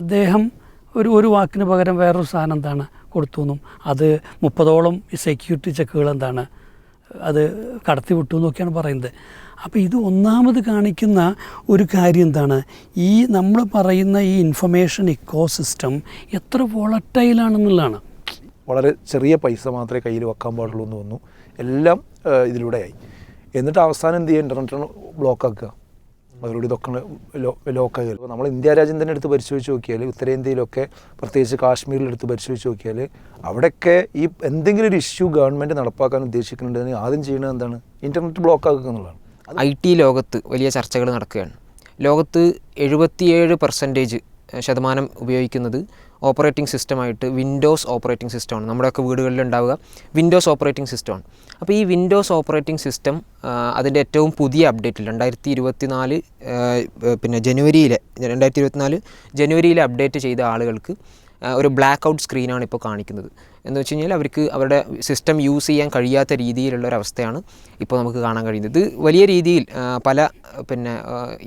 അദ്ദേഹം ഒരു ഒരു വാക്കിന് പകരം വേറൊരു സാധനം എന്താണ് കൊടുത്തു എന്നും അത് മുപ്പതോളം സെക്യൂരിറ്റി ചെക്കുകൾ എന്താണ് അത് കടത്തി വിട്ടു എന്നൊക്കെയാണ് പറയുന്നത്. അപ്പോൾ ഇത് ഒന്നാമത് കാണിക്കുന്ന ഒരു കാര്യം എന്താണ് ഈ നമ്മൾ പറയുന്ന ഈ ഇൻഫർമേഷൻ ഇക്കോ സിസ്റ്റം എത്ര വോളട്ടൈലാണെന്നുള്ളതാണ് വളരെ ചെറിയ പൈസ മാത്രമേ കയ്യിൽ വെക്കാൻ പാടുള്ളൂ എന്ന് തോന്നുന്നു. എല്ലാം ഇതിലൂടെയായി. എന്നിട്ട് അവസാനം എന്ത് ചെയ്യുക ഇന്റർനെറ്റ് ബ്ലോക്ക് ആക്കുക. അതിലൂടെ ഇതൊക്കെ ലോക്കായി നമ്മൾ ഇന്ത്യ രാജ്യം തന്നെ എടുത്ത് പരിശോധിച്ച് നോക്കിയാൽ ഉത്തരേന്ത്യയിലൊക്കെ പ്രത്യേകിച്ച് കാശ്മീരിൽ എടുത്ത് പരിശോധിച്ച് നോക്കിയാൽ അവിടെയൊക്കെ ഈ എന്തെങ്കിലും ഒരു ഇഷ്യൂ ഗവൺമെന്റ് നടപ്പാക്കാൻ ഉദ്ദേശിക്കുന്നുണ്ടെങ്കിൽ ആദ്യം ചെയ്യുന്നത് എന്താണ്? ഇന്റർനെറ്റ് ബ്ലോക്ക് ആക്കുക എന്നുള്ളതാണ്. ഐ ടി ലോകത്ത് വലിയ ചർച്ചകൾ നടക്കുകയാണ്. ലോകത്ത് എഴുപത്തിയേഴ് പെർസെന്റേജ് ശതമാനം ഉപയോഗിക്കുന്നത് ഓപ്പറേറ്റിംഗ് സിസ്റ്റമായിട്ട് വിൻഡോസ് ഓപ്പറേറ്റിംഗ് സിസ്റ്റമാണ്. നമ്മുടെയൊക്കെ വീടുകളിൽ ഉണ്ടാവുക വിൻഡോസ് ഓപ്പറേറ്റിംഗ് സിസ്റ്റമാണ്. അപ്പോൾ ഈ വിൻഡോസ് ഓപ്പറേറ്റിംഗ് സിസ്റ്റം അതിന്റെ ഏറ്റവും പുതിയ അപ്ഡേറ്റിൽ രണ്ടായിരത്തി ഇരുപത്തി നാല് പിന്നെ ജനുവരിയിലെ രണ്ടായിരത്തി ഇരുപത്തിനാല് ജനുവരിയിലെ അപ്ഡേറ്റ് ചെയ്ത ആളുകൾക്ക് ഒരു ബ്ലാക്ക് ഔട്ട് സ്ക്രീനാണ് ഇപ്പോൾ കാണിക്കുന്നത്. എന്ന് വെച്ച് കഴിഞ്ഞാൽ അവർക്ക് അവരുടെ സിസ്റ്റം യൂസ് ചെയ്യാൻ കഴിയാത്ത രീതിയിലുള്ള ഒരു അവസ്ഥയാണ് ഇപ്പോൾ നമുക്ക് കാണാൻ കഴിയുന്നത്. ഇത് വലിയ രീതിയിൽ പല പിന്നെ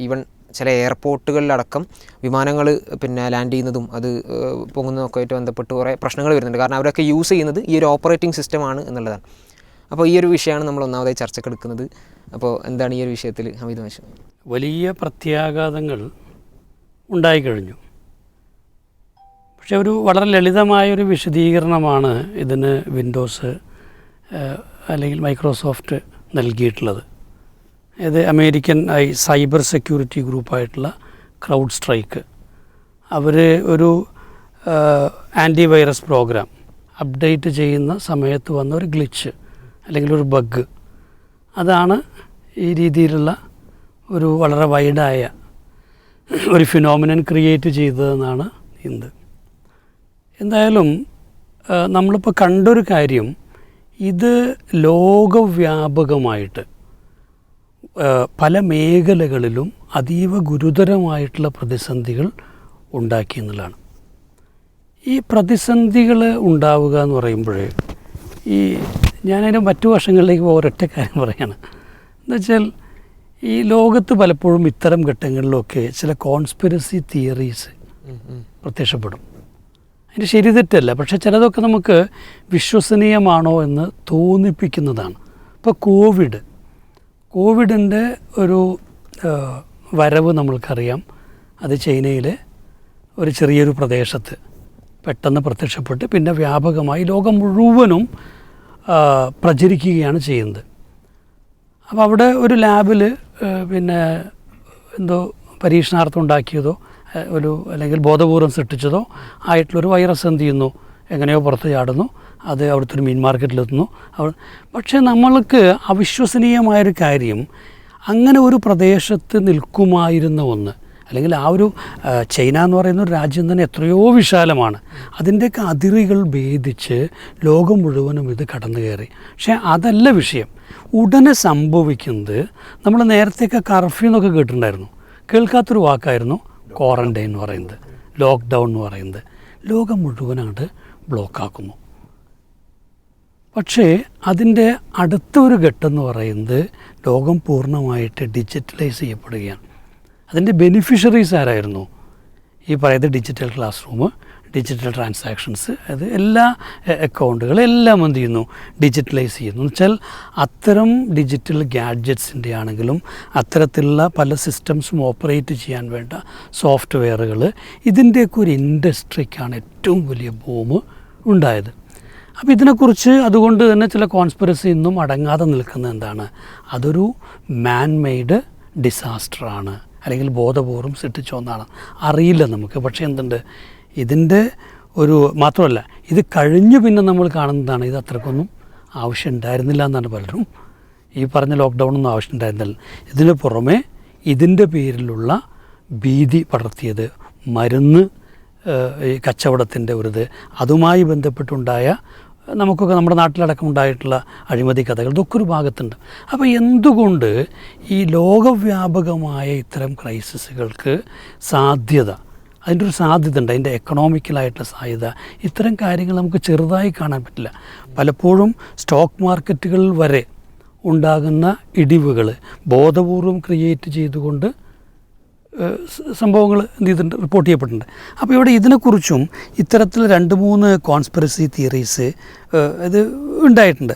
ഈവൻ ചില എയർപോർട്ടുകളിലടക്കം വിമാനങ്ങൾ പിന്നെ ലാൻഡ് ചെയ്യുന്നതും അത് പൊങ്ങുന്നതൊക്കെ ആയിട്ട് ബന്ധപ്പെട്ട് കുറേ പ്രശ്നങ്ങൾ വരുന്നുണ്ട്. കാരണം അവരൊക്കെ യൂസ് ചെയ്യുന്നത് ഈ ഒരു ഓപ്പറേറ്റിംഗ് സിസ്റ്റമാണ് എന്നുള്ളതാണ്. അപ്പോൾ ഈ ഒരു വിഷയമാണ് നമ്മൾ ഒന്നാമതായി ചർച്ചക്കെടുക്കുന്നത് അപ്പോൾ എന്താണ് ഈ ഒരു വിഷയത്തിൽ ഹമീദ് മാഷ്? വലിയ പ്രത്യാഘാതങ്ങൾ ഉണ്ടായിക്കഴിഞ്ഞു. പക്ഷെ ഒരു വളരെ ലളിതമായൊരു വിശദീകരണമാണ് ഇതിന് വിൻഡോസ് അല്ലെങ്കിൽ മൈക്രോസോഫ്റ്റ് നൽകിയിട്ടുള്ളത്. ഇത് അമേരിക്കൻ ഐ സൈബർ സെക്യൂരിറ്റി ഗ്രൂപ്പായിട്ടുള്ള ക്രൗഡ് സ്ട്രൈക്ക്. അവർ ഒരു ആന്റി വൈറസ് പ്രോഗ്രാം അപ്ഡേറ്റ് ചെയ്യുന്ന സമയത്ത് വന്ന ഒരു ഗ്ലിച്ച് അല്ലെങ്കിൽ ഒരു ബഗ് അതാണ് ഈ രീതിയിലുള്ള ഒരു വളരെ വൈഡായ ഒരു ഫിനോമിനൻ ക്രിയേറ്റ് ചെയ്തതെന്നാണ് ഇന്ത് എന്തായാലും നമ്മളിപ്പോൾ കണ്ടൊരു കാര്യം ഇത് ലോകവ്യാപകമായിട്ട് പല മേഖലകളിലും അതീവ ഗുരുതരമായിട്ടുള്ള പ്രതിസന്ധികൾ ഉണ്ടാക്കി എന്നുള്ളതാണ്. ഈ പ്രതിസന്ധികൾ ഉണ്ടാവുക എന്ന് പറയുമ്പോൾ ഈ ഞാനതിന്റെ മറ്റു വശങ്ങളിലേക്ക് ഒരൊറ്റ കാര്യം പറയാണ്. എന്നുവെച്ചാൽ ഈ ലോകത്ത് പലപ്പോഴും ഇത്തരം ഘട്ടങ്ങളിലൊക്കെ ചില കോൺസ്പിറസി തിയറീസ് പ്രത്യക്ഷപ്പെടും. അതിന്റെ ശരി തെറ്റല്ല പക്ഷേ ചിലതൊക്കെ നമുക്ക് വിശ്വസനീയമാണോ എന്ന് തോന്നിപ്പിക്കുന്നതാണ്. ഇപ്പോൾ കോവിഡ് കോവിഡിന്റെ ഒരു വരവ് നമ്മൾക്കറിയാം. അത് ചൈനയിലെ ഒരു ചെറിയൊരു പ്രദേശത്ത് പെട്ടെന്ന് പ്രത്യക്ഷപ്പെട്ട് പിന്നെ വ്യാപകമായി ലോകം മുഴുവനും പ്രചരിക്കുകയാണ് ചെയ്യുന്നത്. അപ്പോൾ അവിടെ ഒരു ലാബിൽ പിന്നെ എന്തോ പരീക്ഷണാർത്ഥം ഉണ്ടാക്കിയതോ ഒരു അല്ലെങ്കിൽ ബോധപൂർവം സൃഷ്ടിച്ചതോ ആയിട്ടുള്ളൊരു വൈറസ് എന്ത് ചെയ്യുന്നു എങ്ങനെയോ പുറത്ത് ചാടുന്നു. അത് അവിടുത്തെ ഒരു മീൻ മാർക്കറ്റിലെത്തുന്നു. അവ പക്ഷേ നമ്മൾക്ക് അവിശ്വസനീയമായൊരു കാര്യം അങ്ങനെ ഒരു പ്രദേശത്ത് നിൽക്കുമായിരുന്ന ഒന്ന്. അല്ലെങ്കിൽ ആ ഒരു ചൈന എന്ന് പറയുന്ന ഒരു രാജ്യം തന്നെ എത്രയോ വിശാലമാണ്. അതിന്റെയൊക്കെ അതിരുകൾ ഭേദിച്ച് ലോകം മുഴുവനും ഇത് കടന്നു കയറി. പക്ഷേ അതല്ല വിഷയം. ഉടനെ സംഭവിക്കുന്നത് നമ്മൾ നേരത്തെയൊക്കെ കർഫ്യൂ എന്നൊക്കെ കേട്ടിട്ടുണ്ടായിരുന്നു. കേൾക്കാത്തൊരു വാക്കായിരുന്നു ക്വാറന്റൈൻ എന്ന് പറയുന്നത്. ലോക്ക്ഡൗൺ എന്ന് പറയുന്നത്. ലോകം മുഴുവനായിട്ട് ബ്ലോക്കാക്കുന്നു. പക്ഷേ അതിന്റെ അടുത്ത ഒരു ഘട്ടം എന്ന് പറയുന്നത് ലോകം പൂർണമായിട്ട് ഡിജിറ്റലൈസ് ചെയ്യപ്പെടുകയാണ്. അതിന്റെ ബെനിഫിഷ്യറീസ് ആരായിരുന്നു? ഈ പറയുന്നത് digital classroom digital transactions അത് എല്ലാ അക്കൗണ്ടുകളും എല്ലാം എന്ത് ചെയ്യുന്നു? ഡിജിറ്റലൈസ് ചെയ്യുന്നു. വെച്ചാൽ അത്തരം ഡിജിറ്റൽ ഗാഡ്ജറ്റ്സിന്റെ ആണെങ്കിലും അത്തരത്തിലുള്ള പല സിസ്റ്റംസും ഓപ്പറേറ്റ് ചെയ്യാൻ വേണ്ട സോഫ്റ്റ്വെയറുകൾ ഇതിന്റെയൊക്കെ ഒരു ഇൻഡസ്ട്രിക്കാണ് ഏറ്റവും വലിയ ബൂം ഉണ്ടായത്. അപ്പോൾ ഇതിനെക്കുറിച്ച് അതുകൊണ്ട് തന്നെ ചില കോൺസ്പിറസി ഇന്നും അടങ്ങാതെ നിൽക്കുന്നത് എന്താണ്? അതൊരു മാൻ മെയ്ഡ് ഡിസാസ്റ്ററാണ് അല്ലെങ്കിൽ ബോധപൂർവം സൃഷ്ടിച്ച അറിയില്ല നമുക്ക്. പക്ഷേ എന്തുണ്ട്? ഇതിന്റെ ഒരു മാത്രമല്ല ഇത് കഴിഞ്ഞു പിന്നെ നമ്മൾ കാണുന്നതാണ്. ഇത് അത്രക്കൊന്നും ആവശ്യം ഉണ്ടായിരുന്നില്ല എന്നാണ് പലരും ഈ പറഞ്ഞ ലോക്ക്ഡൗണൊന്നും ആവശ്യം ഉണ്ടായിരുന്നില്ല ഇതിന് പുറമെ ഇതിന്റെ പേരിലുള്ള ഭീതി പടർത്തിയത് മരുന്ന് കച്ചവടത്തിന്റെ ഒരു ഇത് അതുമായി ബന്ധപ്പെട്ടുണ്ടായ നമുക്കൊക്കെ നമ്മുടെ നാട്ടിലടക്കം ഉണ്ടായിട്ടുള്ള അഴിമതി കഥകൾ ഇതൊക്കെ ഒരു ഭാഗത്തുണ്ട്. അപ്പോൾ എന്തുകൊണ്ട് ഈ ലോകവ്യാപകമായ ഇത്തരം ക്രൈസിസുകൾക്ക് സാധ്യത അതിന്റെ ഒരു സാധ്യത ഉണ്ട് അതിന്റെ എക്കണോമിക്കലായിട്ടുള്ള സാധ്യത ഇത്തരം കാര്യങ്ങൾ നമുക്ക് ചെറുതായി കാണാൻ പറ്റില്ല. പലപ്പോഴും സ്റ്റോക്ക് മാർക്കറ്റുകൾ വരെ ഉണ്ടാകുന്ന ഇടിവുകൾ ബോധപൂർവം ക്രിയേറ്റ് ചെയ്തുകൊണ്ട് സംഭവങ്ങൾ എന്ത് ചെയ്തിട്ടുണ്ട് റിപ്പോർട്ട് ചെയ്യപ്പെട്ടിട്ടുണ്ട്. അപ്പോൾ ഇവിടെ ഇതിനെക്കുറിച്ചും ഇത്തരത്തിൽ രണ്ട് മൂന്ന് കോൺസ്പിറസി തിയറീസ് ഇത് ഉണ്ടായിട്ടുണ്ട്.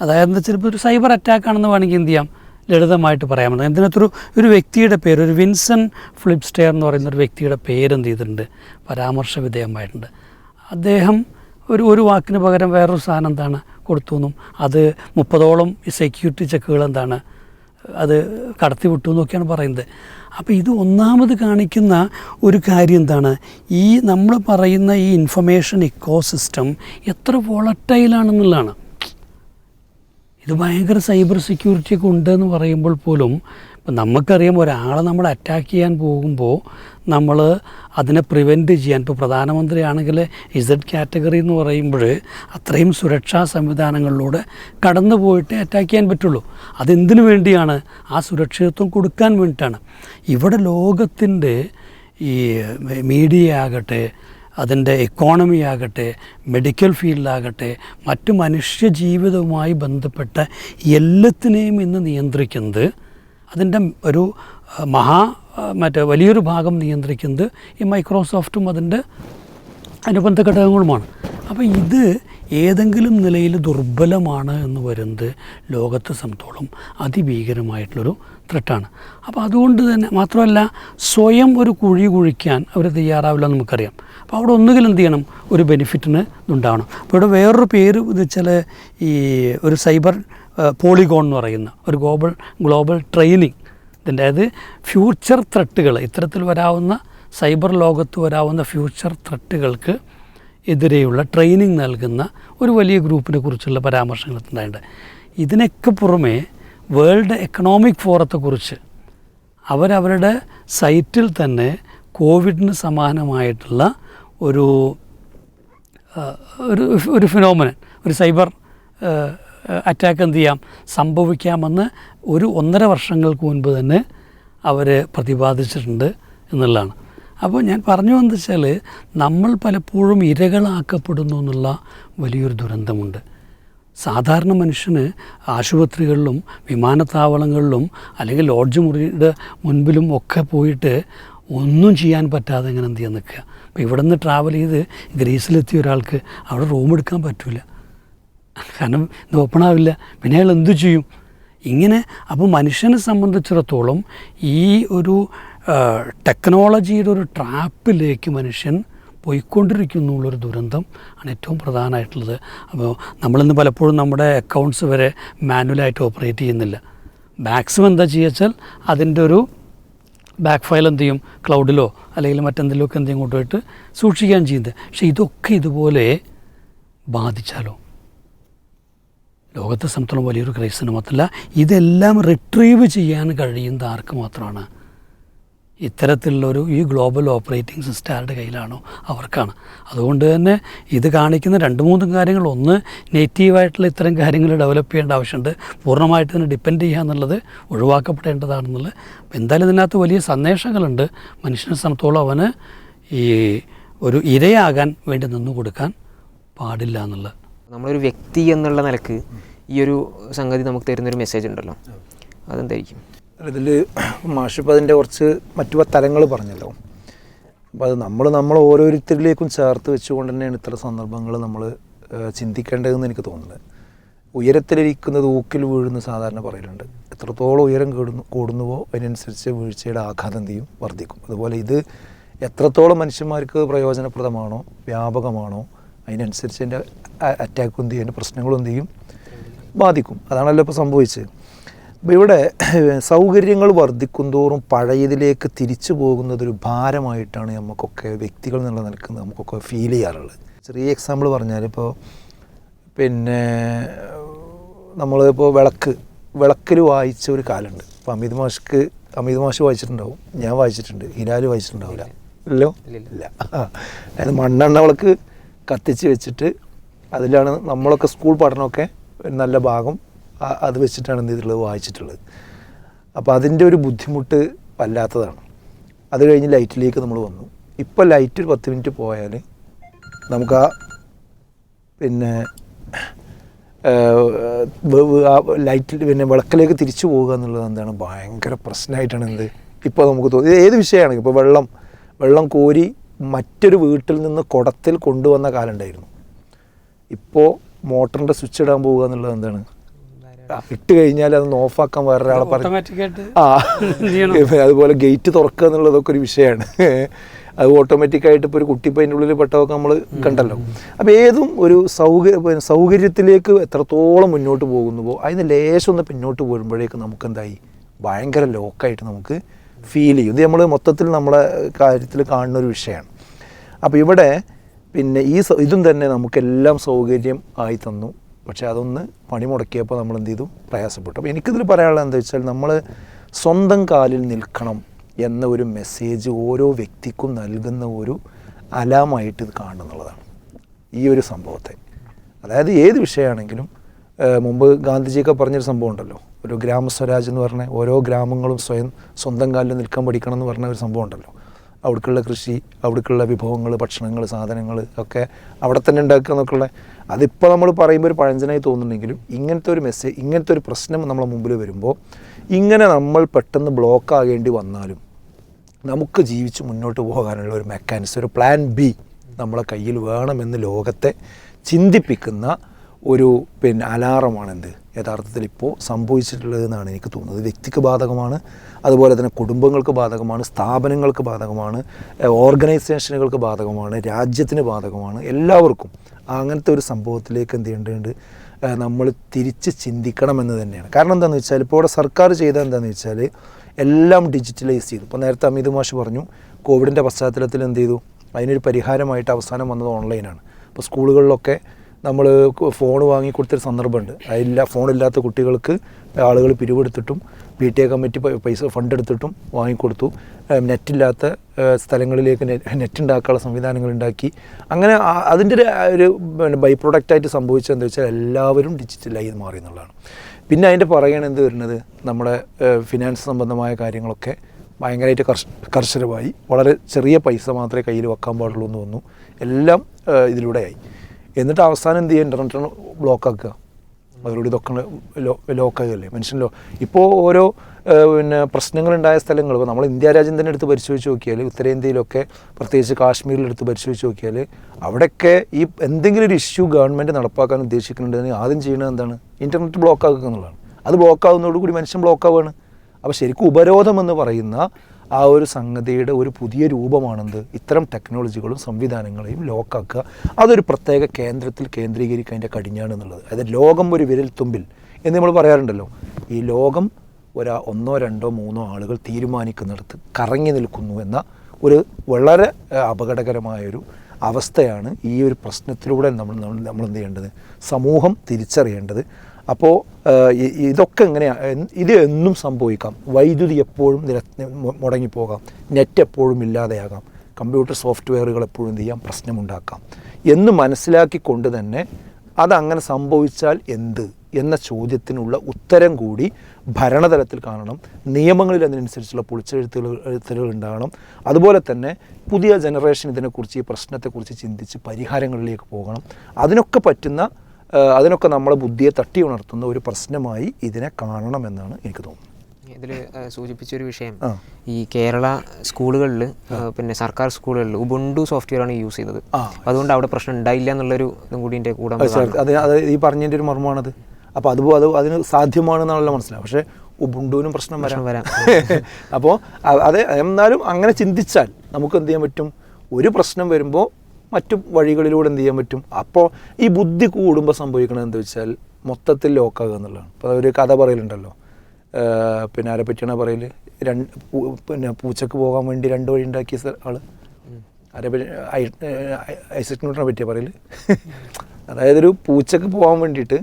അതായത് ചിലപ്പോൾ ഒരു സൈബർ അറ്റാക്ക് ആണെന്ന് വേണമെങ്കിൽ എന്ത് ചെയ്യാം? ലളിതമായിട്ട് പറയാൻ പറ്റും ഇതിനകത്തൊരു ഒരു വ്യക്തിയുടെ പേര് ഒരു വിൻസൺ ഫ്ലിപ്സ്റ്റെയർ എന്ന് പറയുന്ന ഒരു വ്യക്തിയുടെ പേര് എന്ത് ചെയ്തിട്ടുണ്ട്? പരാമർശ വിധേയമായിട്ടുണ്ട് അദ്ദേഹം ഒരു ഒരു വാക്കിന് പകരം വേറൊരു സാധനം എന്താണ് കൊടുത്തു എന്നും അത് മുപ്പതോളം സെക്യൂരിറ്റി ചെക്കുകൾ എന്താണ് അത് കടത്തി വിട്ടു എന്നൊക്കെയാണ് പറയുന്നത്. അപ്പോൾ ഇത് ഒന്നാമത് കാണിക്കുന്ന ഒരു കാര്യം എന്താണ്? ഈ നമ്മൾ പറയുന്ന ഈ ഇൻഫർമേഷൻ ഇക്കോ സിസ്റ്റം എത്ര വോളട്ടൈലാണെന്നുള്ളതാണ് ഇത് ഭയങ്കര സൈബർ സെക്യൂരിറ്റി ഒക്കെ ഉണ്ടെന്ന് പറയുമ്പോൾ പോലും ഇപ്പം നമുക്കറിയാം ഒരാളെ നമ്മൾ അറ്റാക്ക് ചെയ്യാൻ പോകുമ്പോൾ നമ്മൾ അതിനെ പ്രിവെന്റ് ചെയ്യാൻ ഇപ്പോൾ പ്രധാനമന്ത്രിയാണെങ്കിൽ ഇസഡ് കാറ്റഗറി എന്ന് പറയുമ്പോൾ അത്രയും സുരക്ഷാ സംവിധാനങ്ങളിലൂടെ കടന്നു പോയിട്ടേ അറ്റാക്ക് ചെയ്യാൻ പറ്റുള്ളൂ. അതെന്തിനു വേണ്ടിയാണ്? ആ സുരക്ഷിതത്വം കൊടുക്കാൻ വേണ്ടിയിട്ടാണ്. ഇവിടെ ലോകത്തിന്റെ ഈ മീഡിയ ആകട്ടെ അതിന്റെ എക്കോണമി ആകട്ടെ മെഡിക്കൽ ഫീൽഡാകട്ടെ മറ്റു മനുഷ്യ ജീവിതവുമായി ബന്ധപ്പെട്ട എല്ലാത്തിനെയും ഇന്ന് നിയന്ത്രിക്കുന്നത് അതിന്റെ ഒരു മഹാ മറ്റേ വലിയൊരു ഭാഗം നിയന്ത്രിക്കുന്നത് ഈ മൈക്രോസോഫ്റ്റും അതിന്റെ അനുബന്ധ ഘടകങ്ങളുമാണ്. അപ്പോൾ ഇത് ഏതെങ്കിലും നിലയിൽ ദുർബലമാണ് എന്ന് വരുന്നത് ലോകത്തെ സംബന്ധിച്ചോളം അതിഭീകരമായിട്ടുള്ളൊരു ത്രെട്ടാണ് അപ്പോൾ അതുകൊണ്ട് തന്നെ മാത്രമല്ല സ്വയം ഒരു കുഴി കുഴിക്കാൻ അവർ തയ്യാറാവില്ല എന്ന് നമുക്കറിയാം. അപ്പോൾ അവിടെ ഒന്നുകിൽ എന്ത് ചെയ്യണം? ഒരു ബെനിഫിറ്റിന് ഉണ്ടാവണം അപ്പോൾ ഇവിടെ വേറൊരു പേര് ഇത് വെച്ചാൽ ഈ ഒരു സൈബർ പോളിഗോൺ എന്ന് പറയുന്ന ഒരു ഗ്ലോബൽ ഗ്ലോബൽ ട്രെയിനിങ് ഇതിന്റെ അതായത് ഫ്യൂച്ചർ ത്രെട്ടുകൾ ഇത്തരത്തിൽ വരാവുന്ന സൈബർ ലോകത്ത് വരാവുന്ന ഫ്യൂച്ചർ ത്രെട്ടുകൾക്ക് എതിരെയുള്ള ട്രെയിനിങ് നൽകുന്ന ഒരു വലിയ ഗ്രൂപ്പിനെ കുറിച്ചുള്ള പരാമർശങ്ങൾ ഉണ്ടായിട്ടുണ്ട് ഇതിനൊക്കെ പുറമെ വേൾഡ് എക്കണോമിക് ഫോറത്തെക്കുറിച്ച് അവരവരുടെ സൈറ്റിൽ തന്നെ കോവിഡിന് സമാനമായിട്ടുള്ള ഒരു ഒരു ഒരു ഫിനോമിനൻ ഒരു സൈബർ അറ്റാക്ക് എന്ത് ചെയ്യാം? സംഭവിക്കാമെന്ന് ഒരു ഒന്നര വർഷങ്ങൾക്ക് മുൻപ് തന്നെ അവർ പ്രതിപാദിച്ചിട്ടുണ്ട് എന്നുള്ളതാണ്. അപ്പോൾ ഞാൻ പറഞ്ഞു വന്നത് വെച്ചാൽ നമ്മൾ പലപ്പോഴും ഇരകളാക്കപ്പെടുന്നു എന്നുള്ള വലിയൊരു ദുരന്തമുണ്ട്. സാധാരണ മനുഷ്യന് ആശുപത്രികളിലും വിമാനത്താവളങ്ങളിലും അല്ലെങ്കിൽ ലോഡ്ജ് മുറിയുടെ മുൻപിലും ഒക്കെ പോയിട്ട് ഒന്നും ചെയ്യാൻ പറ്റാതെ ഇങ്ങനെ എന്ത് ചെയ്യാൻ നിൽക്കുക. അപ്പോൾ ഇവിടെ നിന്ന് ട്രാവൽ ചെയ്ത് ഗ്രീസിലെത്തിയ ഒരാൾക്ക് അവിടെ റൂം എടുക്കാൻ പറ്റില്ല കാരണം ഇത് ഓപ്പൺ ആവില്ല പിന്നെ അയാൾ എന്തു ചെയ്യും? ഇങ്ങനെ അപ്പോൾ മനുഷ്യനെ സംബന്ധിച്ചിടത്തോളം ഈ ഒരു ടെക്നോളജിയുടെ ഒരു ട്രാപ്പിലേക്ക് മനുഷ്യൻ പോയിക്കൊണ്ടിരിക്കുന്നു എന്നുള്ളൊരു ദുരന്തം ആണ് ഏറ്റവും പ്രധാനമായിട്ടുള്ളത്. അപ്പോൾ നമ്മളിന്ന് പലപ്പോഴും നമ്മുടെ അക്കൗണ്ട്സ് വരെ മാനുവലായിട്ട് ഓപ്പറേറ്റ് ചെയ്യുന്നില്ല. മാക്സിമം എന്താ ചെയ്യുക അതിന്റെ ഒരു ബാക്ക് ഫയൽ എന്ത് ചെയ്യും? ക്ലൗഡിലോ അല്ലെങ്കിൽ മറ്റെന്തെങ്കിലുമൊക്കെ എന്തെങ്കിലും കൊണ്ടുപോയിട്ട് സൂക്ഷിക്കാൻ ചെയ്യുന്നത്. പക്ഷേ ഇതൊക്കെ ഇതുപോലെ ബാധിച്ചാലോ? ലോകത്തെ സംബന്ധിച്ചോളം വലിയൊരു ക്രൈസിന് മാത്രമല്ല ഇതെല്ലാം റിട്രീവ് ചെയ്യാൻ കഴിയുന്ന ആർക്ക് മാത്രമാണ്? ഇത്തരത്തിലുള്ളൊരു ഈ ഗ്ലോബൽ ഓപ്പറേറ്റിംഗ് സിസ്റ്റം ആരുടെ കയ്യിലാണോ? അവർക്കാണ്. അതുകൊണ്ട് തന്നെ ഇത് കാണിക്കുന്ന രണ്ട് മൂന്നും കാര്യങ്ങൾ. ഒന്ന് നേറ്റീവായിട്ടുള്ള ഇത്തരം കാര്യങ്ങൾ ഡെവലപ്പ് ചെയ്യേണ്ട ആവശ്യമുണ്ട്. പൂർണമായിട്ട് ഇതിനെ ഡിപ്പെൻഡ് ചെയ്യുക എന്നുള്ളത് ഒഴിവാക്കപ്പെടേണ്ടതാണെന്നുള്ളത്. എന്തായാലും ഇതിനകത്ത് വലിയ സന്ദേശങ്ങളുണ്ട്. മനുഷ്യനെ സംബന്ധിച്ചോളം അവന് ഈ ഒരു ഇരയാകാൻ വേണ്ടി നിന്നു കൊടുക്കാൻ പാടില്ല എന്നുള്ളത്. നമ്മളൊരു വ്യക്തി എന്നുള്ള നിലയ്ക്ക് ഈ ഒരു സംഗതി നമുക്ക് തരുന്നൊരു മെസ്സേജ് ഉണ്ടല്ലോ. അതെന്തായിരിക്കും? ഇതിൽ മാഷിപ്പോൾ അതിന്റെ കുറച്ച് മറ്റു തലങ്ങൾ പറഞ്ഞല്ലോ. അപ്പോൾ അത് നമ്മൾ നമ്മൾ ഓരോരുത്തരിലേക്കും ചേർത്ത് വെച്ചുകൊണ്ട് തന്നെയാണ് ഇത്തരം സന്ദർഭങ്ങൾ നമ്മൾ ചിന്തിക്കേണ്ടതെന്ന് എനിക്ക് തോന്നുന്നത്. ഉയരത്തിലിരിക്കുന്നത് ഊക്കിൽ വീഴുന്ന സാധാരണ പറയലുണ്ട്. എത്രത്തോളം ഉയരം കൂടുന്നു കൂടുന്നുവോ അതിനനുസരിച്ച് വീഴ്ചയുടെ ആഘാതം ചെയ്യും? വർദ്ധിക്കും. അതുപോലെ ഇത് എത്രത്തോളം മനുഷ്യന്മാർക്ക് പ്രയോജനപ്രദമാണോ വ്യാപകമാണോ അതിനനുസരിച്ച് എന്റെ അറ്റാക്കും എന്ത് ചെയ്യും പ്രശ്നങ്ങളും എന്ത് ചെയ്യും? ബാധിക്കും. അതാണല്ലോ ഇപ്പോൾ സംഭവിച്ചത്. അപ്പോൾ ഇവിടെ സൗകര്യങ്ങൾ വർദ്ധിക്കും തോറും പഴയതിലേക്ക് തിരിച്ചു പോകുന്നതൊരു ഭാരമായിട്ടാണ് നമുക്കൊക്കെ വ്യക്തികൾ എന്നുള്ള നിലയ്ക്ക് നമുക്കൊക്കെ ഫീൽ ചെയ്യാറുള്ളത്. ചെറിയ എക്സാമ്പിൾ പറഞ്ഞാൽ ഇപ്പോൾ പിന്നെ നമ്മളിപ്പോൾ വിളക്ക് വിളക്കിൽ വായിച്ച ഒരു കാലമുണ്ട്. ഇപ്പോൾ അമിത് മാഷ്ക്ക് അമിത് മാഷ് വായിച്ചിട്ടുണ്ടാവും ഞാൻ വായിച്ചിട്ടുണ്ട് ഹിലാൽ വായിച്ചിട്ടുണ്ടാവില്ല. അല്ലോ ഇല്ല. അതായത് മണ്ണെണ്ണ വിളക്ക് കത്തിച്ച് വെച്ചിട്ട് അതിലാണ് നമ്മളൊക്കെ സ്കൂൾ പഠനമൊക്കെ നല്ല ഭാഗം അത് വെച്ചിട്ടാണ് എന്ത് ചെയ്തിട്ടുള്ളത് വായിച്ചിട്ടുള്ളത്. അപ്പോൾ അതിന്റെ ഒരു ബുദ്ധിമുട്ട് വല്ലാത്തതാണ്. അത് കഴിഞ്ഞ് ലൈറ്റിലേക്ക് നമ്മൾ വന്നു. ഇപ്പോൾ ലൈറ്റ് ഒരു പത്ത് മിനിറ്റ് പോയാൽ നമുക്ക് ആ പിന്നെ ലൈറ്റിൽ പിന്നെ വിളക്കിലേക്ക് തിരിച്ചു പോകുക എന്നുള്ളത് എന്താണ് ഭയങ്കര പ്രശ്നമായിട്ടാണ് എന്ത് ഇപ്പോൾ നമുക്ക് തോന്നി ഏത് വിഷയമാണെങ്കിൽ ഇപ്പോൾ വെള്ളം വെള്ളം കോരി മറ്റൊരു വീട്ടിൽ നിന്ന് കുടത്തിൽ കൊണ്ടുവന്ന കാലം ഉണ്ടായിരുന്നു. ഇപ്പോൾ മോട്ടറിന്റെ സ്വിച്ച് ഇടാൻ പോവുക എന്നുള്ളത് എന്താണ്? ഇട്ട് കഴിഞ്ഞാൽ അതൊന്ന് ഓഫാക്കാൻ വേറൊരാളെ പറഞ്ഞു ആ അതുപോലെ ഗേറ്റ് തുറക്കുക എന്നുള്ളതൊക്കെ ഒരു വിഷയമാണ് അത് ഓട്ടോമാറ്റിക്കായിട്ട് ഇപ്പോൾ ഒരു കുട്ടി ഇപ്പം അതിന്റെ ഉള്ളിൽ പെട്ടതൊക്കെ നമ്മൾ കണ്ടല്ലോ. അപ്പോൾ ഏതും ഒരു സൗകര്യ സൗകര്യത്തിലേക്ക് എത്രത്തോളം മുന്നോട്ട് പോകുന്നുവോ അതിന് ലേശം ഒന്ന് പിന്നോട്ട് പോരുമ്പോഴേക്ക് നമുക്ക് എന്തായി ഭയങ്കര ലോക്കായിട്ട് നമുക്ക് ഫീൽ ചെയ്യും. ഇത് നമ്മൾ മൊത്തത്തിൽ നമ്മളെ കാര്യത്തിൽ കാണുന്ന ഒരു വിഷയമാണ് അപ്പോൾ ഇവിടെ പിന്നെ ഈ ഇതും തന്നെ നമുക്കെല്ലാം സൗകര്യം ആയി തന്നു. പക്ഷേ അതൊന്ന് പണി മുടക്കിയപ്പോൾ നമ്മൾ എന്ത് ചെയ്തു? പ്രയാസപ്പെട്ടു. അപ്പോൾ എനിക്കിതിൽ പറയാനുള്ളത് എന്താ വെച്ചാൽ നമ്മൾ സ്വന്തം കാലിൽ നിൽക്കണം എന്ന ഒരു മെസ്സേജ് ഓരോ വ്യക്തിക്കും നൽകുന്ന ഒരു അലാമായിട്ട് ഇത് കാണുന്നുള്ളതാണ് ഈ ഒരു സംഭവത്തെ. അതായത് ഏത് വിഷയമാണെങ്കിലും മുമ്പ് ഗാന്ധിജിയൊക്കെ പറഞ്ഞൊരു സംഭവം ഉണ്ടല്ലോ. ഒരു ഗ്രാമസ്വരാജ് എന്ന് പറഞ്ഞ ഓരോ ഗ്രാമങ്ങളും സ്വയം സ്വന്തം കാലിൽ നിൽക്കാൻ പഠിക്കണം എന്ന് പറഞ്ഞ ഒരു സംഭവം ഉണ്ടല്ലോ. അവിടേക്കുള്ള കൃഷി അവിടേക്കുള്ള വിഭവങ്ങൾ ഭക്ഷണങ്ങൾ സാധനങ്ങൾ ഒക്കെ അവിടെ തന്നെ ഉണ്ടാക്കുക എന്നൊക്കെയുള്ള അതിപ്പോൾ നമ്മൾ പറയുമ്പോൾ ഒരു പഴഞ്ചനായി തോന്നുന്നുണ്ടെങ്കിലും ഇങ്ങനത്തെ ഒരു മെസ്സേജ് ഇങ്ങനത്തെ ഒരു പ്രശ്നം നമ്മളെ മുമ്പിൽ വരുമ്പോൾ ഇങ്ങനെ നമ്മൾ പെട്ടെന്ന് ബ്ലോക്ക് ആകേണ്ടി വന്നാലും നമുക്ക് ജീവിച്ച് മുന്നോട്ട് പോകാനുള്ള ഒരു മെക്കാനിസം ഒരു പ്ലാൻ ബി നമ്മളെ കയ്യിൽ വേണമെന്ന് ലോകത്തെ ചിന്തിപ്പിക്കുന്ന ഒരു പിന്നെ അലാറമാണെന്ത് യഥാർത്ഥത്തിൽ ഇപ്പോൾ സംഭവിച്ചിട്ടുള്ളത് എന്നാണ് എനിക്ക് തോന്നുന്നത്. വ്യക്തിക്ക് ബാധകമാണ് അതുപോലെ തന്നെ കുടുംബങ്ങൾക്ക് ബാധകമാണ് സ്ഥാപനങ്ങൾക്ക് ബാധകമാണ് ഓർഗനൈസേഷനുകൾക്ക് ബാധകമാണ് രാജ്യത്തിന് ബാധകമാണ് എല്ലാവർക്കും. അങ്ങനത്തെ ഒരു സംഭവത്തിലേക്ക് എന്ത് ചെയ്യേണ്ടതുണ്ട്? നമ്മൾ തിരിച്ച് ചിന്തിക്കണമെന്ന് തന്നെയാണ്. കാരണം എന്താണെന്ന് വെച്ചാൽ ഇപ്പോൾ ഇവിടെ സർക്കാർ ചെയ്ത എന്താണെന്ന് വെച്ചാൽ എല്ലാം ഡിജിറ്റലൈസ് ചെയ്തു. ഇപ്പോൾ നേരത്തെ അമിത് മാഷ് പറഞ്ഞു കോവിഡിന്റെ പശ്ചാത്തലത്തിൽ എന്ത് ചെയ്തു? അതിനൊരു പരിഹാരമായിട്ട് അവസാനം വന്നത് ഓൺലൈനാണ്. ഇപ്പോൾ സ്കൂളുകളിലൊക്കെ നമ്മൾ ഫോൺ വാങ്ങി കൊടുത്തൊരു സന്ദർഭമുണ്ട്. അതില്ല ഫോണില്ലാത്ത കുട്ടികൾക്ക് ആളുകൾ പിരിവെടുത്തിട്ടും പി ടി എ കമ്മിറ്റി പൈസ ഫണ്ട് എടുത്തിട്ടും വാങ്ങിക്കൊടുത്തു നെറ്റില്ലാത്ത സ്ഥലങ്ങളിലേക്ക് നെറ്റ് ഉണ്ടാക്കാനുള്ള സംവിധാനങ്ങൾ ഉണ്ടാക്കി. അങ്ങനെ അതിന്റെ ഒരു ബൈ പ്രൊഡക്റ്റായിട്ട് സംഭവിച്ചത് എന്താ വെച്ചാൽ എല്ലാവരും ഡിജിറ്റലായി മാറി എന്നുള്ളതാണ്. പിന്നെ അതിന്റെ പറയുകയാണ് എന്ത് വരുന്നത്? നമ്മുടെ ഫിനാൻസ് സംബന്ധമായ കാര്യങ്ങളൊക്കെ ഭയങ്കരമായിട്ട് കർശ കർശനമായി. വളരെ ചെറിയ പൈസ മാത്രമേ കയ്യിൽ വെക്കാൻ പാടുള്ളൂ എന്ന് തോന്നുന്നു. എല്ലാം ഇതിലൂടെയായി. എന്നിട്ട് അവസാനം എന്ത് ചെയ്യുക ഇന്റർനെറ്റ് ബ്ലോക്ക് ആക്കുക. അവരോട് ഇതൊക്കെ ലോക്കാകല്ലേ മനുഷ്യൻ ലോ ഇപ്പോൾ ഓരോ പിന്നെ പ്രശ്നങ്ങളുണ്ടായ സ്ഥലങ്ങൾ നമ്മൾ ഇന്ത്യ രാജ്യം തന്നെ എടുത്ത് പരിശോധിച്ച് നോക്കിയാൽ ഉത്തരേന്ത്യയിലൊക്കെ പ്രത്യേകിച്ച് കാശ്മീരിൽ എടുത്ത് പരിശോധിച്ച് നോക്കിയാൽ അവിടെയൊക്കെ ഈ എന്തെങ്കിലും ഒരു ഇഷ്യൂ ഗവൺമെന്റ് നടപ്പാക്കാൻ ഉദ്ദേശിക്കുന്നുണ്ടെങ്കിൽ ആദ്യം ചെയ്യുന്നത് എന്താണ്? ഇന്റർനെറ്റ് ബ്ലോക്ക് ആക്കുക എന്നുള്ളതാണ്. അത് ബ്ലോക്ക് ആകുന്നതോടുകൂടി മനുഷ്യൻ ബ്ലോക്ക് ആവുകയാണ്. അപ്പോൾ ശരിക്കും ഉപരോധം എന്ന് പറയുന്ന ആ ഒരു സംഗതിയുടെ ഒരു പുതിയ രൂപമാണെന്ത്? ഇത്തരം ടെക്നോളജികളും സംവിധാനങ്ങളെയും ലോക്കാക്കുക അതൊരു പ്രത്യേക കേന്ദ്രത്തിൽ കേന്ദ്രീകരിക്കുക അതിന്റെ കടിഞ്ഞാണ് എന്നുള്ളത്. അതായത് ലോകം ഒരു വിരൽ തുമ്പിൽ എന്ന് നമ്മൾ പറയാറുണ്ടല്ലോ. ഈ ലോകം ഒരാ ഒന്നോ രണ്ടോ മൂന്നോ ആളുകൾ തീരുമാനിക്കുന്നിടത്ത് കറങ്ങി നിൽക്കുന്നു എന്ന ഒരു വളരെ അപകടകരമായൊരു അവസ്ഥയാണ് ഈ ഒരു പ്രശ്നത്തിലൂടെ നമ്മൾ നമ്മൾ എന്ത് ചെയ്യേണ്ടത്? സമൂഹം തിരിച്ചറിയേണ്ടത്. അപ്പോൾ ഇതൊക്കെ എങ്ങനെയാണ് ഇത് എന്നും സംഭവിക്കാം. വൈദ്യുതി എപ്പോഴും നില മുടങ്ങിപ്പോകാം. നെറ്റ് എപ്പോഴും ഇല്ലാതെയാകാം. കമ്പ്യൂട്ടർ സോഫ്റ്റ്വെയറുകൾ എപ്പോഴും എന്ത് ചെയ്യാം? പ്രശ്നമുണ്ടാക്കാം. എന്ന് മനസ്സിലാക്കിക്കൊണ്ട് തന്നെ അതങ്ങനെ സംഭവിച്ചാൽ എന്ത്? എന്ന ചോദ്യത്തിനുള്ള ഉത്തരം കൂടി ഭരണതലത്തിൽ കാണണം. നിയമങ്ങളിൽ അതിനനുസരിച്ചുള്ള പൊളിച്ചെഴുത്തുകൾ ഉണ്ടാകണം. അതുപോലെ തന്നെ പുതിയ ജനറേഷൻ ഇതിനെക്കുറിച്ച് ഈ പ്രശ്നത്തെക്കുറിച്ച് ചിന്തിച്ച് പരിഹാരങ്ങളിലേക്ക് പോകണം. അതിനൊക്കെ പറ്റുന്ന അതിനൊക്കെ നമ്മളെ ബുദ്ധിയെ തട്ടി ഉണർത്തുന്ന ഒരു പ്രശ്നമായി ഇതിനെ കാണണമെന്നാണ് എനിക്ക് തോന്നുന്നത്. ഇതിൽ സൂചിപ്പിച്ചൊരു വിഷയം. ഈ കേരള സ്കൂളുകളിൽ പിന്നെ സർക്കാർ സ്കൂളുകളിൽ ഉബുണ്ടു സോഫ്റ്റ്വെയർ ആണ് യൂസ് ചെയ്തത്. അതുകൊണ്ട് അവിടെ പ്രശ്നം ഉണ്ടായില്ല എന്നുള്ളൊരു ഇതും കൂടി എന്റെ കൂടെ അത് അത് ഈ പറഞ്ഞതിന്റെ ഒരു മർമ്മമാണത്. അപ്പോൾ അത് അത് അതിന് സാധ്യമാണെന്നാണല്ലോ മനസ്സിലാവും പക്ഷേ ഉബുണ്ടുവിനും പ്രശ്നം വരാൻ വരാം. അപ്പോൾ അതെ എന്നാലും അങ്ങനെ ചിന്തിച്ചാൽ നമുക്ക് എന്ത് ചെയ്യാൻ പറ്റും? ഒരു പ്രശ്നം വരുമ്പോൾ മറ്റു വഴികളിലൂടെ എന്ത് ചെയ്യാൻ പറ്റും? അപ്പോൾ ഈ ബുദ്ധി കൂടുമ്പോൾ സംഭവിക്കണത് എന്താ വെച്ചാൽ മൊത്തത്തിൽ ലോക്കാകുക എന്നുള്ളതാണ്. ഇപ്പോൾ ഒരു കഥ പറയലുണ്ടല്ലോ. പിന്നെ ആരെ പറ്റിയാണ് പറയൽ രണ്ട് പിന്നെ പൂച്ചക്ക് പോകാൻ വേണ്ടി രണ്ട് വഴി ഉണ്ടാക്കിയ ആൾ. ആരെ പറ്റി ഐസക് ന്യൂട്ടനെ പറ്റിയ പറയൽ അതായത് ഒരു പൂച്ചക്ക് പോകാൻ വേണ്ടിയിട്ട്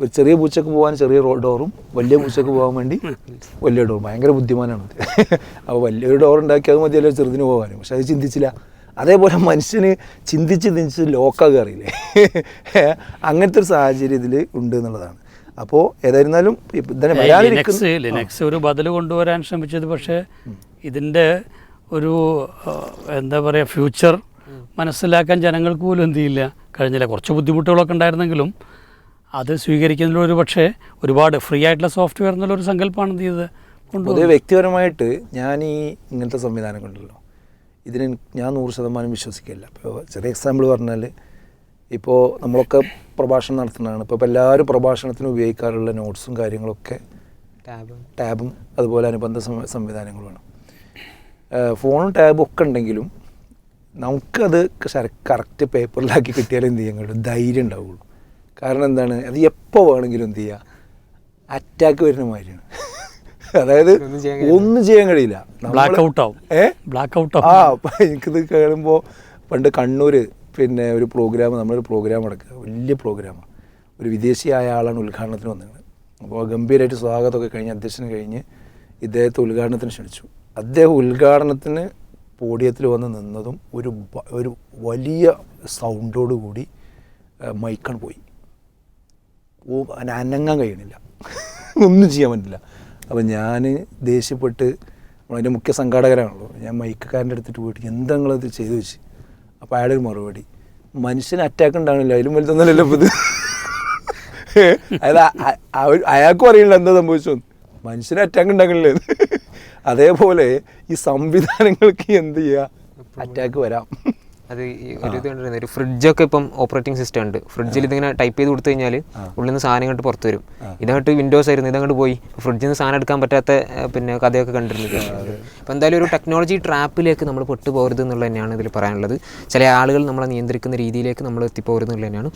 ഒരു ചെറിയ പൂച്ചക്ക് പോകാൻ ചെറിയ ഡോറും വലിയ പൂച്ചക്ക് പോകാൻ വേണ്ടി വലിയ ഡോറും. ഭയങ്കര ബുദ്ധിമാനാണ് അപ്പോൾ വലിയൊരു ഡോർ ഉണ്ടാക്കിയത് മതിയല്ലോ ചെറുതിന് പോകാനും. പക്ഷെ അത് ചിന്തിച്ചില്ല. അതേപോലെ മനുഷ്യന് ചിന്തിച്ച് ചിന്തിച്ച് ലോക്ക അറിയില്ലേ അങ്ങനത്തെ ഒരു സാഹചര്യം ഇതിൽ ഉണ്ട് എന്നുള്ളതാണ്. അപ്പോൾ ഏതായിരുന്നാലും ഇതിനെ ലിനക്സ് ഒരു ബദൽ കൊണ്ടുവരാൻ ശ്രമിച്ചത് പക്ഷേ ഇതിന്റെ ഒരു എന്താ പറയുക ഫ്യൂച്ചർ മനസ്സിലാക്കാൻ ജനങ്ങൾക്ക് പോലും എന്ത് ചെയ്യില്ല. കഴിഞ്ഞില്ല കുറച്ച് ബുദ്ധിമുട്ടുകളൊക്കെ ഉണ്ടായിരുന്നെങ്കിലും അത് സ്വീകരിക്കുന്നതിൽ ഒരു പക്ഷേ ഒരുപാട് ഫ്രീ ആയിട്ടുള്ള സോഫ്റ്റ്വെയർ എന്നുള്ളൊരു സങ്കല്പമാണ് എന്ത് ചെയ്തത്? പൊതുവെ വ്യക്തിപരമായിട്ട് ഞാൻ ഈ ഇങ്ങനത്തെ സംവിധാനം കണ്ടല്ലോ ഇതിന് ഞാൻ നൂറ് ശതമാനം വിശ്വസിക്കില്ല. ഇപ്പോൾ ചെറിയ എക്സാമ്പിൾ പറഞ്ഞാൽ ഇപ്പോൾ നമ്മളൊക്കെ പ്രഭാഷണം നടത്തുന്നതാണ്. ഇപ്പോൾ ഇപ്പോൾ എല്ലാവരും പ്രഭാഷണത്തിന് ഉപയോഗിക്കാറുള്ള നോട്ട്സും കാര്യങ്ങളൊക്കെ ടാബും ടാബും അതുപോലെ അനുബന്ധ സംവിധാനങ്ങളും സംവിധാനങ്ങളുമാണ്. ഫോണും ടാബും ഒക്കെ ഉണ്ടെങ്കിലും നമുക്കത് കറക്റ്റ് പേപ്പറിലാക്കി കിട്ടിയാലും എന്ത് ചെയ്യാൻ കഴിയും? ധൈര്യം ഉണ്ടാവുള്ളൂ. കാരണം എന്താണ്? അത് എപ്പോൾ വേണമെങ്കിലും എന്ത് ചെയ്യുക അറ്റാക്ക് വരുന്ന മാതിരിയാണ്. അതായത് ഒന്നും ചെയ്യാൻ കഴിയില്ല. ബ്ലാക്ക് ഔട്ട് ആവും. ഏ? ബ്ലാക്ക് ഔട്ട് ആ എനിക്കിത് കേൾക്കുമ്പോൾ പണ്ട് കണ്ണൂർ പിന്നെ ഒരു പ്രോഗ്രാം നമ്മളൊരു പ്രോഗ്രാം നടക്കുക. വലിയ പ്രോഗ്രാമാണ് ഒരു വിദേശിയായ ആളാണ് ഉദ്ഘാടനത്തിന് വന്നത്. അപ്പോൾ ഗംഭീരമായിട്ട് സ്വാഗതമൊക്കെ കഴിഞ്ഞ് അധ്യക്ഷന് കഴിഞ്ഞ് ഇദ്ദേഹത്തെ ഉദ്ഘാടനത്തിന് ക്ഷണിച്ചു. അദ്ദേഹം ഉദ്ഘാടനത്തിന് പോഡിയത്തിൽ വന്ന് നിന്നതും ഒരു ഒരു വലിയ സൗണ്ടോട് കൂടി മൈക്കൺ പോയി. അനങ്ങാൻ കഴിയണില്ല. ഒന്നും ചെയ്യാൻ പറ്റില്ല. അപ്പം ഞാൻ ദേഷ്യപ്പെട്ട് അതിന്റെ മുഖ്യ സംഘാടകരാണല്ലോ. ഞാൻ മൈക്കാരന്റെ അടുത്തിട്ട് പോയിട്ട് എന്താ നിങ്ങളത് ചെയ്തു വെച്ച്. അപ്പോൾ അയാളൊരു മറുപടി. മനുഷ്യന് അറ്റാക്ക് ഉണ്ടാകണില്ല അതിലും വലുതൊന്നുമല്ലല്ലോ ഇപ്പം ഇത്. അതായത് അയാൾക്കും അറിയില്ല എന്താ സംഭവിച്ചോ മനുഷ്യന് അറ്റാക്ക് ഉണ്ടാകണില്ല അതേപോലെ ഈ സംവിധാനങ്ങൾക്ക് എന്ത് ചെയ്യുക അറ്റാക്ക് വരാം. അത് ഒരു ഇത് കണ്ടിരുന്നത് ഒരു ഫ്രിഡ്ജൊക്കെ ഇപ്പം ഓപ്പറേറ്റിംഗ് സിസ്റ്റം ഉണ്ട്. ഫ്രിഡ്ജിൽ ഇതിങ്ങനെ ടൈപ്പ് ചെയ്ത് കൊടുത്തു കഴിഞ്ഞാൽ ഉള്ളിൽ നിന്ന് സാധനം ഇങ്ങോട്ട് പുറത്ത് വരും. ഇതങ്ങോട്ട് വിൻഡോസ് ആയിരുന്നു ഇതങ്ങോട്ട് പോയി. ഫ്രിഡ്ജിൽ നിന്ന് സാധനം എടുക്കാൻ പറ്റാത്ത പിന്നെ കഥയൊക്കെ കണ്ടിരുന്നു അപ്പോൾ എന്തായാലും ഒരു ടെക്നോളജി ട്രാപ്പിലേക്ക് നമ്മൾ പെട്ടുപോകരുത് എന്നുള്ളത് തന്നെയാണ് ഇതിൽ പറയാനുള്ളത്. ചില ആളുകൾ നമ്മളെ നിയന്ത്രിക്കുന്ന രീതിയിലേക്ക് നമ്മൾ എത്തിപ്പോകരുത് എന്നുള്ളത് തന്നെയാണ്.